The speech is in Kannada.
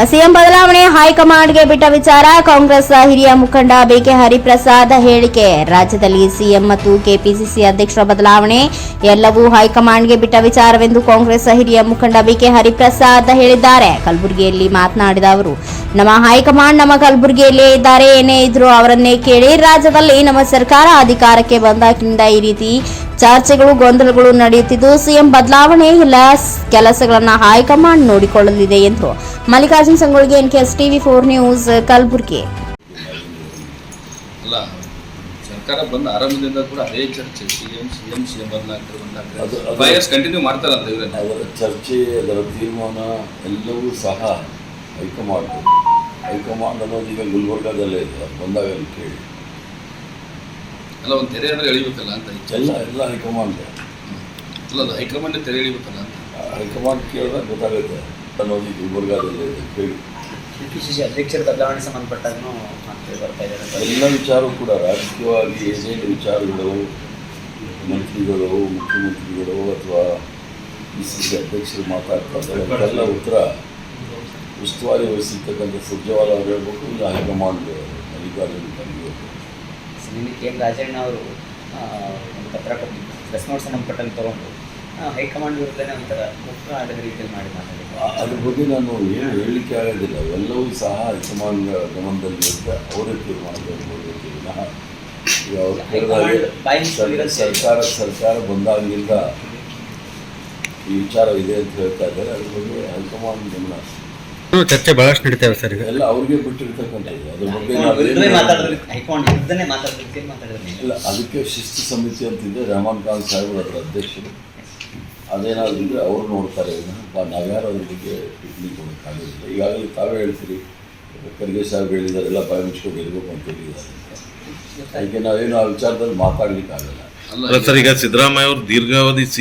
ಸಿಎಂ ಬದಲಾವಣೆ ಹೈಕಮಾಂಡ್ಗೆ ಬಿಟ್ಟ ವಿಚಾರ ಕಾಂಗ್ರೆಸ್ ಹಿರಿಯ ಮುಖಂಡ ಬಿಕೆ ಹರಿಪ್ರಸಾದ್ ಹೇಳಿಕೆ. ರಾಜ್ಯದಲ್ಲಿ ಸಿಎಂ ಮತ್ತು ಕೆಪಿಸಿಸಿ ಅಧ್ಯಕ್ಷರ ಬದಲಾವಣೆ, ಎಲ್ಲವೂ ಹೈಕಮಾಂಡ್ಗೆ ಬಿಟ್ಟ ವಿಚಾರವೆಂದು ಕಾಂಗ್ರೆಸ್ ಹಿರಿಯ ಮುಖಂಡ ಬಿಕೆ ಹರಿಪ್ರಸಾದ್ ಹೇಳಿದ್ದಾರೆ. ಕಲಬುರಗಿಯಲ್ಲಿ ಮಾತನಾಡಿದ ಅವರು, ನಮ್ಮ ಹೈಕಮಾಂಡ್ ನಮ್ಮ ಕಲಬುರಗಿಯಲ್ಲೇ ಇದ್ದಾರೆ, ಏನೇ ಇದ್ರು ಅವರನ್ನೇ ಕೇಳಿ ರಾಜ್ಯದಲ್ಲಿ ನಮ್ಮ ಸರ್ಕಾರ ಅಧಿಕಾರಕ್ಕೆ ಬಂದಾಗಿನಿಂದ ಈ ರೀತಿ ಚರ್ಚೆಗಳು ಗೊಂದಲಗಳು ನಡೆಯುತ್ತಿದ್ದು ಸಿಎಂ ಬದಲಾವಣೆ ಇಲ್ಲ. ಕೆಲಸಗಳನ್ನ ಹೈಕಮಾಂಡ್ ನೋಡಿಕೊಳ್ಳಲಿದೆ ಎಂದರು Mallikarjun K N K S TV four news Kalaburagi. ಸರ್ಕಾರ ಬಂದ ಆರಂಭದಿಂದ ಕೂಡ ಅದೇ ಚರ್ಚೆ. ಸಿಎಂ ಸಿಎಂ ಸಿಎಂ ಬದಲಾಗ್ತಾರೆ ಕಂಟಿನ್ಯೂ ಮಾಡ್ತಾರಂತ ಇವ್ರೆ ಅದರ ಚರ್ಚೆ ಅದರ ತೀರ್ಮಾನ ಎಲ್ಲವೂ ಸಹ ಹೈಕಮಾಂಡ್. ಹೈಕಮಾಂಡ್ ಅನ್ನೋದು ಈಗ ಗುಲ್ಬರ್ಗಾದಲ್ಲೇ ಇದೆ ಬಂದಾಗ ಕೇಳಿ. ಅಲ್ಲ ಒಂದು ತೆರೆ ಅಂದರೆ ಎಳಿಬೇಕಲ್ಲ ಅಂತ ಎಲ್ಲ ಎಲ್ಲ ಹೈಕಮಾಂಡ್. ಅಲ್ಲ ಅದು ಹೈಕಮಾಂಡ್ ತೆರೆ ಎಳಿಬೇಕಲ್ಲ ಅಂತ. ಹೈಕಮಾಂಡ್ ಕೇಳಿದಾಗ ಗೊತ್ತಾಗುತ್ತೆ. ಅನ್ನೋದು ಈ ಗುಲ್ಬರ್ಗಾದಲ್ಲೇ ಪಿ ಸಿ ಸಿ ಅಧ್ಯಕ್ಷರ ಬದಲಾವಣೆ ಸಂಬಂಧಪಟ್ಟಾಗೂ ಬರ್ತಾ ಇದ್ದಾರೆ. ಎಲ್ಲ ವಿಚಾರ ಕೂಡ ರಾಜಕೀಯವಾಗಿ ಏನೇನು ವಿಚಾರಗಳು ಮಂತ್ರಿಗಳು ಮುಖ್ಯಮಂತ್ರಿಗಳು ಅಥವಾ ಪಿ ಸಿ ಸಿ ಅಧ್ಯಕ್ಷರು ಮಾತಾಡ್ತಾರೆ ಎಲ್ಲ ಉತ್ತರ ಉಸ್ತುವಾರಿ ವಹಿಸಿರ್ತಕ್ಕಂಥ ಸುರ್ಜೇವಾಲ ಅವರು ಹೇಳ್ಬೇಕು ಇಲ್ಲ ಹೈಕಮಾಂಡ್ ಅಧಿಕಾರಿಗಳು. ನಿನ್ನೆ ಕೆ ಎಂ ರಾಜಣ್ಣ ಅವರು ಒಂದು ಪತ್ರ ಕೊಟ್ಟು ಪ್ರೆಸ್ ನೋಟ್ಸ್ ನಮ್ಮ ತಗೊಂಡು ಆ, ಹೈಕಮಾಂಡ್ ವಿರುದ್ಧನೇ ಒಂಥರ ಮುಕ್ತ ಆದ ರೀತಿಯಲ್ಲಿ ಮಾಡಿ ಮಾತಾಡಿದ್ರು ಅದ್ರ ಬಗ್ಗೆ ನಾನು ಏನು ಹೇಳಲಿಕ್ಕೆ ಆಗೋದಿಲ್ಲ. ಎಲ್ಲವೂ ಸಹ ಹೈಕಮಾಂಡ್ ಅವರೇ ತೀರ್ಮಾನ ವಿನಃ ಈಗ ಅವ್ರು ಮುಚ್ಚಿರೋದು ಸರ್ಕಾರ ಸರ್ಕಾರ ಬಂದಾಗಿಂದ ಈ ವಿಚಾರ ಇದೆ ಅಂತ ಹೇಳ್ತಾ ಇದ್ದಾರೆ. ಅದ್ರ ಬಗ್ಗೆ ಹೈಕಮಾಂಡ್ ಗಮನ ಚರ್ಚೆ ಬಹಳಷ್ಟು ನಡೀತಾವೆ ಸರ್ ಈಗ. ಎಲ್ಲ ಅವ್ರಿಗೆ ಬಿಟ್ಟಿರ್ತಕ್ಕಂಥದ್ದು ಅದ್ರ ಬಗ್ಗೆ ನಾವೇನು- ಇಲ್ಲ ಅದಕ್ಕೆ ಶಿಸ್ತು ಸಮಿತಿ ಅಂತಿದೆ ರಹಮಾನ್ ಖಾನ್ ಸಾಹೇಬ್ ಅದರ ಅಧ್ಯಕ್ಷರು. ಅದೇನಾದ್ರು ಇದ್ರೆ ಅವರು ನೋಡ್ತಾರೆ ನಾವ್ಯಾರು ಅದ್ರ ಬಗ್ಗೆ ಟಿಪ್ಪಣಿ ಕೊಡೋಕ್ಕಾಗೋದಿಲ್ಲ ಈಗಾಗಲೇ ತಾವೇ ಹೇಳ್ತೀರಿ. ಖರ್ಗೆ ಸಾಹೇಬ್ ಹೇಳಿದ್ದಾರೆ ಎಲ್ಲ ಬಾಯಿ ಮುಚ್ಕೊಂಡು ಇರಬೇಕು ಅಂತ ಹೇಳಿದ್ದಾರೆ ಅದಕ್ಕೆ ನಾವೇನು ಆ ವಿಚಾರದಲ್ಲಿ ಮಾತಾಡ್ಲಿಕ್ಕೆ ಆಗಲ್ಲ ಅಲ್ಲ ಸರ್ ಈಗ ಸಿದ್ದರಾಮಯ್ಯ ಅವರು ದೀರ್ಘಾವಧಿ ಸಿ